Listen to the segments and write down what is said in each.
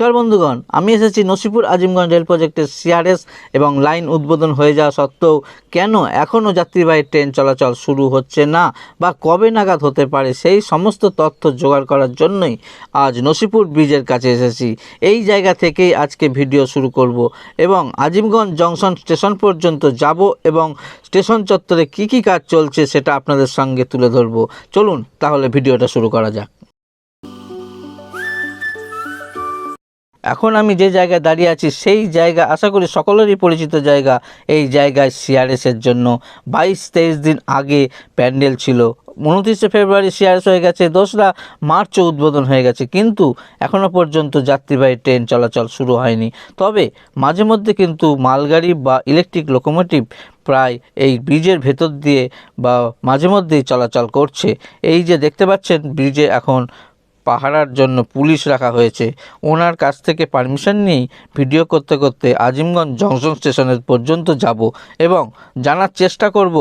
নমস্কার বন্ধুগণ, আমি এসেছি নসিপুর আজিমগঞ্জ রেল প্রজেক্টের সিআরএস এবং লাইন উদ্বোধন হয়ে যাওয়া সত্ত্বেও কেন এখনও যাত্রীবাহী ট্রেন চলাচল শুরু হচ্ছে না বা কবে নাগাদ হতে পারে সেই সমস্ত তথ্য জোগাড় করার জন্যই আজ নসিপুর ব্রিজের কাছে এসেছি। এই জায়গা থেকেই আজকে ভিডিও শুরু করব এবং আজিমগঞ্জ জংশন স্টেশন পর্যন্ত যাব এবং স্টেশন চত্বরে কী কী কাজ চলছে সেটা আপনাদের সঙ্গে তুলে ধরবো। চলুন তাহলে ভিডিওটা শুরু করা যাক। এখন আমি যে জায়গায় দাঁড়িয়ে আছি, সেই জায়গা আশা করি সকলেরই পরিচিত জায়গা। এই জায়গায় সিআরএসের জন্য বাইশ তেইশ দিন আগে প্যান্ডেল ছিল। উনত্রিশে ফেব্রুয়ারি সিআরএস হয়ে গেছে, দোসরা মার্চও উদ্বোধন হয়ে গেছে। কিন্তু এখনও পর্যন্ত যাত্রীবাহী ট্রেন চলাচল শুরু হয়নি। তবে মাঝে মধ্যে কিন্তু মালগাড়ি বা ইলেকট্রিক লোকোমোটিভ প্রায় এই ব্রিজের ভেতর দিয়ে বা মাঝে মধ্যেই চলাচল করছে। এই যে দেখতে পাচ্ছেন, ব্রিজে এখন পাহারার জন্য পুলিশ রাখা হয়েছে। ওনার কাছ থেকে পারমিশন নিয়েই ভিডিও করতে করতে আজিমগঞ্জ জংশন স্টেশনের পর্যন্ত যাব এবং জানার চেষ্টা করব,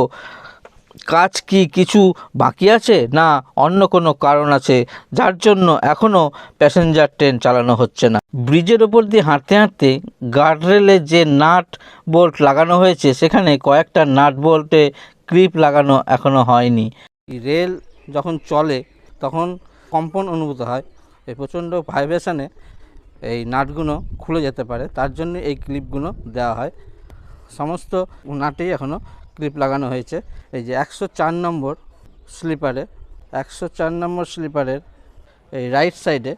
কাজ কি কিছু বাকি আছে না অন্য কোনো কারণ আছে, যার জন্য এখনও প্যাসেঞ্জার ট্রেন চালানো হচ্ছে না। ব্রিজের ওপর দিয়ে হাঁটতে হাঁটতে গার্ডরেলে যে নাট বোল্ট লাগানো হয়েছে, সেখানে কয়েকটা নাট বোল্টে ক্লিপ লাগানো এখনও হয়নি। রেল যখন চলে, তখন কম্পন অনুভূত হয়। এই প্রচণ্ড ভাইব্রেশনে এই নাটগুলো খুলে যেতে পারে। তার জন্য এই ক্লিপগুলো দেওয়া হয়। সমস্ত নাটেই এখনও ক্লিপ লাগানো হয়েছে। এই যে একশো চার নম্বর স্লিপারে, একশো চার নম্বর স্লিপারের এই রাইট সাইডে,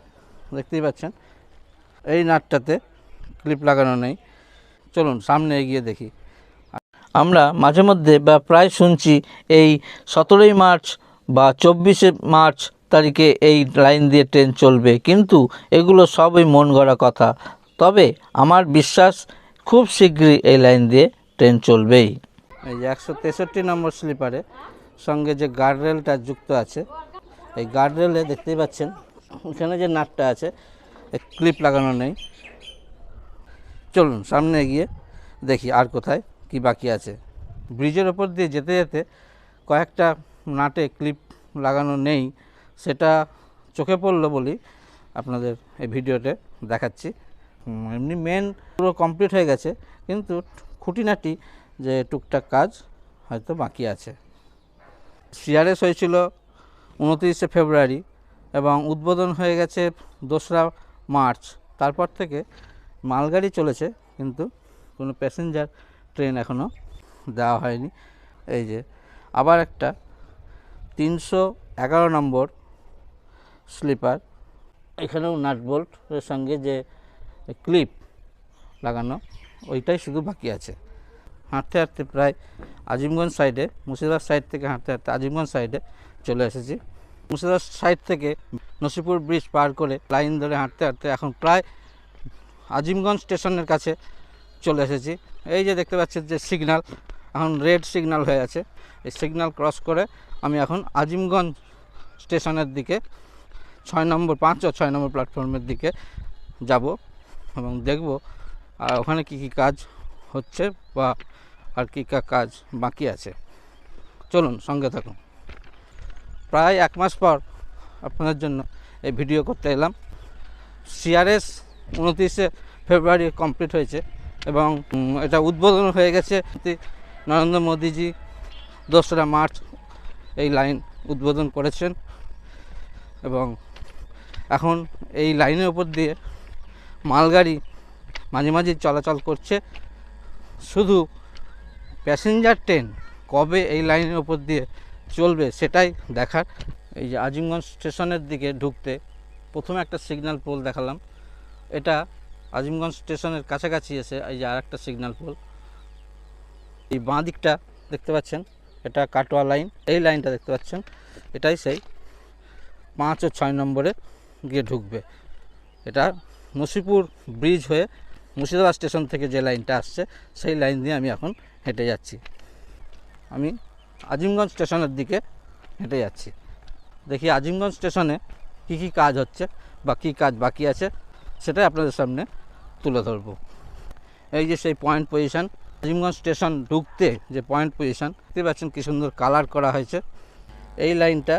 দেখতেই পাচ্ছেন, এই নাটটাতে ক্লিপ লাগানো নেই। চলুন, সামনে এগিয়ে দেখি। আমরা মাঝে মধ্যে বা প্রায় শুনছি এই সতেরোই মার্চ বা চব্বিশে মার্চ তারিখে এই লাইন দিয়ে ট্রেন চলবে। কিন্তু এগুলো সবই মন গড়া কথা। তবে আমার বিশ্বাস, খুব শীঘ্রই এই লাইন দিয়ে ট্রেন চলবেই। এই যে একশো তেষট্টি নম্বর স্লিপারে সঙ্গে যে গার্ডরেলটা যুক্ত আছে, এই গার্ডরেলে দেখতেই পাচ্ছেন, এখানে যে নাটটা আছে ক্লিপ লাগানো নেই। চলুন, সামনে গিয়ে দেখি আর কোথায় কি বাকি আছে। ব্রিজের ওপর দিয়ে যেতে যেতে কয়েকটা নাটে ক্লিপ লাগানো নেই। সেটা চোখে পড়ল বলি আপনাদের এই ভিডিওতে দেখাচ্ছি। এমনি মেন পুরো কমপ্লিট হয়ে গেছে, কিন্তু খুঁটিনাটি যে টুকটাক কাজ হয়তো বাকি আছে। সিআরএস হয়েছিল উনত্রিশে ফেব্রুয়ারি এবং উদ্বোধন হয়ে গেছে দোসরা মার্চ। তারপর থেকে মালগাড়ি চলেছে, কিন্তু কোনো প্যাসেঞ্জার ট্রেন এখনও দেওয়া হয়নি। এই যে আবার একটা তিনশো এগারো নম্বর স্লিপার। এখানেও নাট বোল্টের সঙ্গে যে ক্লিপ লাগানো, ওইটাই শুধু বাকি আছে। হাঁটতে হাঁটতে প্রায় আজিমগঞ্জ সাইডে, মুর্শিদাবাদ সাইড থেকে হাঁটতে হাঁটতে আজিমগঞ্জ সাইডে চলে এসেছি। মুর্শিদাবাদ সাইড থেকে নসিপুর ব্রিজ পার করে লাইন ধরে হাঁটতে হাঁটতে এখন প্রায় আজিমগঞ্জ স্টেশনের কাছে চলে এসেছি। এই যে দেখতে পাচ্ছেন যে সিগনাল, এখন রেড সিগনাল হয়ে আছে। এই সিগনাল ক্রস করে আমি এখন আজিমগঞ্জ স্টেশনের দিকে ছয় নম্বর, পাঁচ ও ছয় নম্বর প্ল্যাটফর্মের দিকে যাব এবং দেখব, আর ওখানে কী কী কাজ হচ্ছে বা আর কী কাজ বাকি আছে। চলুন, সঙ্গে থাকুন। প্রায় এক মাস পর আপনাদের জন্য এই ভিডিও করতে এলাম। সিআরএস উনত্রিশে ফেব্রুয়ারি কমপ্লিট হয়েছে এবং এটা উদ্বোধন হয়ে গেছে নরেন্দ্র মোদীজি দোসরা মার্চ এই লাইন উদ্বোধন করেছেন এবং এখন এই লাইনের উপর দিয়ে মালগাড়ি মাঝে মাঝে চলাচল করছে। শুধু প্যাসেঞ্জার ট্রেন কবে এই লাইনের উপর দিয়ে চলবে সেটাই দেখার। এই যে আজিমগঞ্জ স্টেশনের দিকে ঢুকতে প্রথমে একটা সিগন্যাল পোল দেখালাম। এটা আজিমগঞ্জ স্টেশনের কাছাকাছি এসে এই যে আর একটা সিগন্যাল পোল এই বাঁ দিকটা দেখতে পাচ্ছেন, এটা কাটোয়া লাইন। এই লাইনটা দেখতে পাচ্ছেন, এটাই সেই পাঁচ ও ছয় নম্বরে। গিয়ে ঢুকবে। এটা নসিপুর ব্রিজ হয়ে মুর্শিদাবাদ স্টেশন থেকে যে লাইনটা আসছে, সেই লাইন দিয়ে আমি এখন হেঁটে যাচ্ছি। আমি আজিমগঞ্জ স্টেশনের দিকে হেঁটে যাচ্ছি। দেখি আজিমগঞ্জ স্টেশনে কী কী কাজ হচ্ছে বা কী কাজ বাকি আছে, সেটাই আপনাদের সামনে তুলে ধরবো। এই যে সেই পয়েন্ট পজিশান, আজিমগঞ্জ স্টেশন ঢুকতে যে পয়েন্ট পজিশান, দেখতে পাচ্ছেন কী সুন্দর কালার করা হয়েছে। এই লাইনটা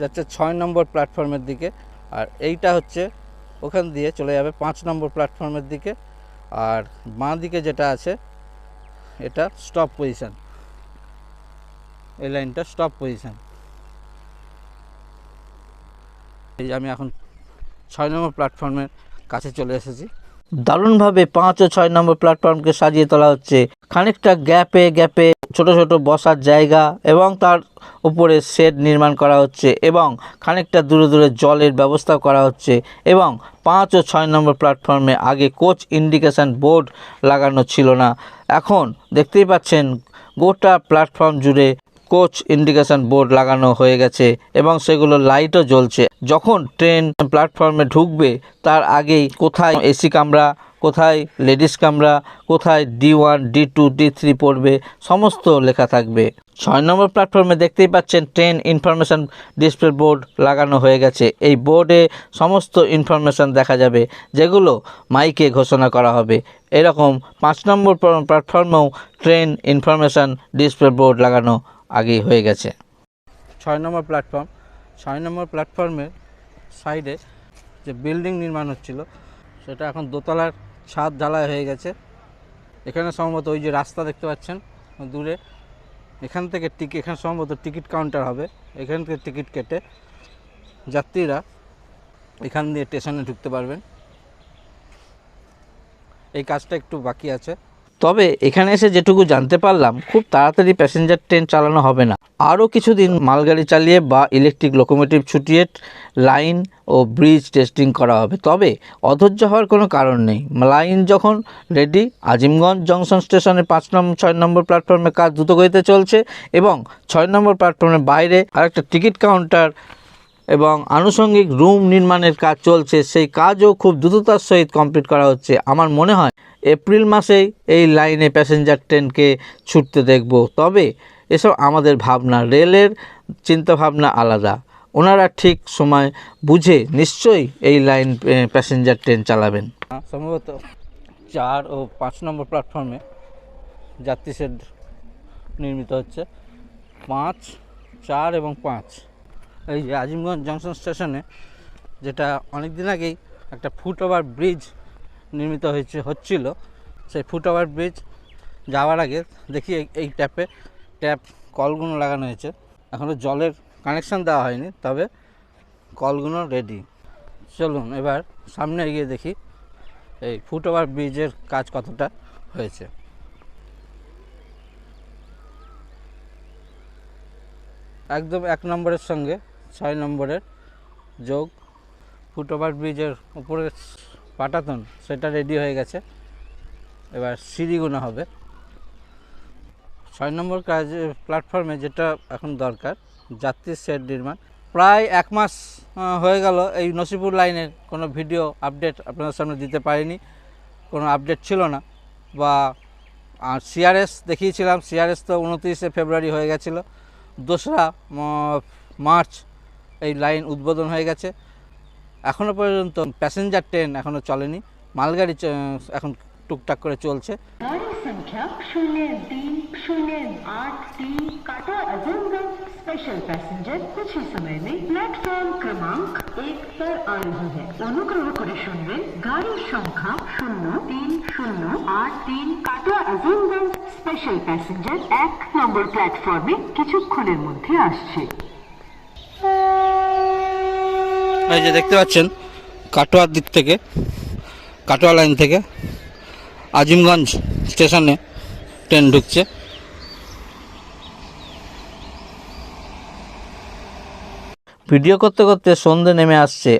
যাচ্ছে ছয় নম্বর প্ল্যাটফর্মের দিকে আর এইটা হচ্ছে ওখান দিয়ে চলে যাবে পাঁচ নম্বর প্ল্যাটফর্মের দিকে। আর বাঁ দিকে যেটা আছে, এটা স্টপ পজিশান এই লাইনটা স্টপ পজিশান এই আমি এখন ছয় নম্বর প্ল্যাটফর্মের কাছে চলে এসেছি। দারুণভাবে পাঁচ ও ছয় নম্বর প্ল্যাটফর্মকে সাজিয়ে তোলা হচ্ছে। খানিকটা গ্যাপে গ্যাপে ছোট ছোট বসার জায়গা এবং তার উপরে শেড নির্মাণ করা হচ্ছে এবং খানিকটা দূরে দূরে জলের ব্যবস্থা করা হচ্ছে এবং পাঁচ ও ছয় নম্বর প্ল্যাটফর্মে আগে কোচ ইন্ডিকেশন বোর্ড লাগানো ছিল না। এখন দেখতেই পাচ্ছেন গোটা প্ল্যাটফর্ম জুড়ে কোচ ইন্ডিকেশন বোর্ড লাগানো হয়ে গেছে এবং সেগুলো লাইটও জ্বলছে। যখন ট্রেন প্ল্যাটফর্মে ঢুকবে, তার আগেই কোথায় এসি কামরা কোথায় লেডিস কামরা কোথায় D one, D two, D three পড়বে, সমস্ত লেখা থাকবে। ছয় নম্বর প্ল্যাটফর্মে দেখতেই পাচ্ছেন ট্রেন ইনফরমেশন ডিসপ্লে বোর্ড লাগানো হয়ে গেছে। এই বোর্ডে সমস্ত ইনফরমেশন দেখা যাবে, যেগুলো মাইকে ঘোষণা করা হবে। এরকম পাঁচ নম্বর প্ল্যাটফর্মেও ট্রেন ইনফরমেশন ডিসপ্লে বোর্ড লাগানো আগেই হয়ে গেছে। ছয় নম্বর প্ল্যাটফর্ম ছয় নম্বর প্ল্যাটফর্মের সাইডে যে বিল্ডিং নির্মাণ হচ্ছিল, সেটা এখন দোতলার ছাদ ঢালাই হয়ে গেছে। এখানে সম্ভবত ওই যে রাস্তা দেখতে পাচ্ছেন, দূরে। এখান থেকে টিকিট এখানে সম্ভবত টিকিট কাউন্টার হবে। এখান থেকে টিকিট কেটে যাত্রীরা এখান দিয়ে স্টেশনে ঢুকতে পারবেন। এই কাজটা একটু বাকি আছে। তবে এখানে এসে যেটুকু জানতে পারলাম, খুব তাড়াতাড়ি প্যাসেঞ্জার ট্রেন চালানো হবে না। আরও কিছুদিন মালগাড়ি চালিয়ে বা ইলেকট্রিক লোকোমোটিভ ছুটিয়ে লাইন ও ব্রিজ টেস্টিং করা হবে। তবে অধৈর্য হওয়ার কোনো কারণ নেই। লাইন যখন রেডি আজিমগঞ্জ জংশন স্টেশনে পাঁচ নম্বর ছয় নম্বর প্ল্যাটফর্মে কাজ দ্রুতগতিতে চলছে এবং ছয় নম্বর প্ল্যাটফর্মের বাইরে আরেকটা টিকিট কাউন্টার এবং আনুষঙ্গিক রুম নির্মাণের কাজ চলছে। সেই কাজও খুব দ্রুততার সহিত কমপ্লিট করা হচ্ছে। আমার মনে হয় এপ্রিল মাসেই এই লাইনে প্যাসেঞ্জার ট্রেনকে ছুটতে দেখব। তবে এসব আমাদের ভাবনা, রেলের চিন্তাভাবনা আলাদা। ওনারা ঠিক সময় বুঝে নিশ্চয়ই এই লাইন প্যাসেঞ্জার ট্রেন চালাবেন। সম্ভবত চার ও পাঁচ নম্বর প্ল্যাটফর্মে যাত্রী শেড নির্মিত হচ্ছে। পাঁচ, চার এবং পাঁচ। এই যে আজিমগঞ্জ জংশন স্টেশনে যেটা অনেক দিন আগেই একটা ফুট ওভার ব্রিজ নির্মিত হয়েছে, হচ্ছিল সেই ফুট ওভার ব্রিজ যাওয়ার আগে দেখি এই- ট্যাপে, ট্যাপ কলগুলো লাগানো হয়েছে। এখনও জলের কানেকশান দেওয়া হয়নি, তবে কলগুলো রেডি চলুন এবার সামনে এগিয়ে দেখি এই ফুট ওভার ব্রিজের কাজ কতটা হয়েছে। একদম এক নম্বরের সঙ্গে ছয় নম্বরের যোগ ফুট ওভার ব্রিজের উপরে পাটাতন, সেটা রেডি হয়ে গেছে। এবার সিঁড়ি গোনা হবে। ছয় নম্বর কাজ প্ল্যাটফর্মে যেটা এখন দরকার, যাত্রী শেড নির্মাণ। প্রায় এক মাস হয়ে গেল, এই নসিপুর লাইনের কোনো ভিডিও আপডেট আপনাদের সামনে দিতে পারিনি। কোনো আপডেট ছিল না। বা, আর সিআরএস দেখিয়েছিলাম সিআরএস তো উনত্রিশে ফেব্রুয়ারি হয়ে গেছিল। দোসরা মার্চ এই লাইন উদ্বোধন হয়ে গেছে। এখনও পর্যন্ত প্যাসেঞ্জার ট্রেন এখনও চলেনি মালগাড়ি চ- এখন টুকটাক করে চলছে गाड़ी संख्या शून्य तीन शून्य आठ तीन काटा अजमगढ़ स्पेशल पैसेंजर कुछ ही समय में प्लेटफॉर्म क्रमांक एक पर आ रही है অনুগ্রহ করে শুনবেন গাড়ির সংখ্যা শূন্য তিন শূন্য আট তিন কাটা আজমগঞ্জ স্পেশাল প্যাসেঞ্জার এক নম্বর প্ল্যাটফর্মে কিছুক্ষণের মধ্যে আসছে এই যে দেখতে পাচ্ছেন, কাটোয়ার দিক থেকে, কাটোয়া লাইন থেকে আজিমগঞ্জ স্টেশনে ট্রেন ঢুকছে। ভিডিও করতে করতে সন্ধে নেমে আসছে।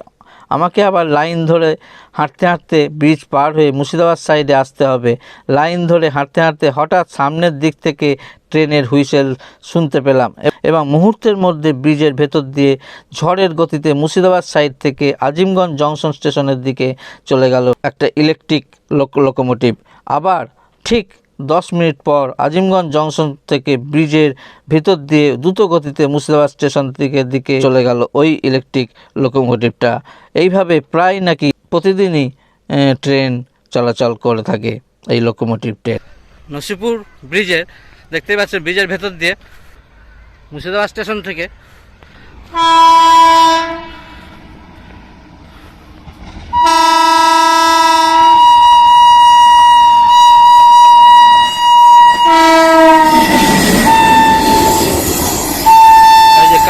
আমাকে আবার লাইন ধরে হাঁটতে হাঁটতে ব্রিজ পার হয়ে মুর্শিদাবাদ সাইডে আসতে হবে। লাইন ধরে হাঁটতে হাঁটতে হঠাৎ সামনের দিক থেকে ট্রেনের হুইসেল শুনতে পেলাম এবং মুহূর্তের মধ্যে ব্রিজের ভেতর দিয়ে ঝড়ের গতিতে মুর্শিদাবাদ সাইড থেকে আজিমগঞ্জ জংশন স্টেশনের দিকে চলে গেল একটা ইলেকট্রিক লোকোমোটিভ আবার ঠিক দশ মিনিট পর আজিমগঞ্জ জংশন থেকে ব্রিজের ভিতর দিয়ে দ্রুত গতিতে মুর্শিদাবাদ স্টেশন থেকে দিকে চলে গেল ওই ইলেকট্রিক লোকোমোটিভটা এইভাবে প্রায় নাকি প্রতিদিনই আহ, ট্রেন চলাচল করে থাকে এই লোকোমোটিভ ট্রেন নসিপুর ব্রিজের দেখতেই পাচ্ছেন ব্রিজের ভেতর দিয়ে মুর্শিদাবাদ স্টেশন থেকে এই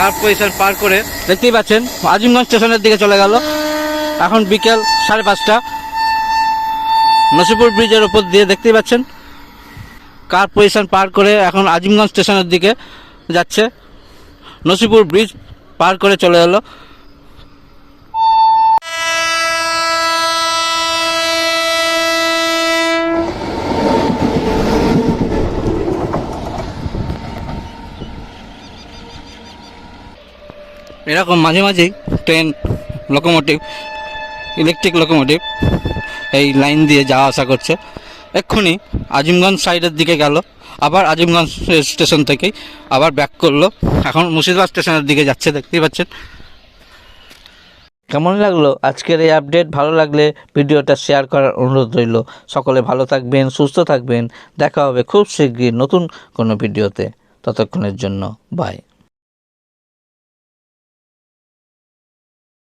কার পজিশন পার করে দেখতেই পাচ্ছেন, আজিমগঞ্জ স্টেশনের দিকে চলে গেল। এখন বিকেল সাড়ে পাঁচটা। নসিপুর ব্রিজের উপর দিয়ে দেখতেই পাচ্ছেন, কার পজিশন পার করে এখন আজিমগঞ্জ স্টেশনের দিকে যাচ্ছে। নসিপুর ব্রিজ পার করে চলে এলো। এরকম মাঝে মাঝেই ট্রেন লোকোমোটিভ ইলেকট্রিক লোকোমোটিভ এই লাইন দিয়ে যাওয়া আসা করছে। এক্ষুনি আজিমগঞ্জ সাইডের দিকে গেল, আবার আজিমগঞ্জ স্টেশন থেকেই আবার ব্যাক করল। এখন মুর্শিদাবাদ স্টেশনের দিকে যাচ্ছে, দেখতেই পাচ্ছেন। কেমন লাগল? আজকের এই আপডেট ভালো লাগলে ভিডিওটা শেয়ার করার অনুরোধ রইল। সকলে ভালো থাকবেন, সুস্থ থাকবেন। দেখা হবে খুব শীঘ্রই নতুন কোনো ভিডিওতে। ততক্ষণের জন্য বাই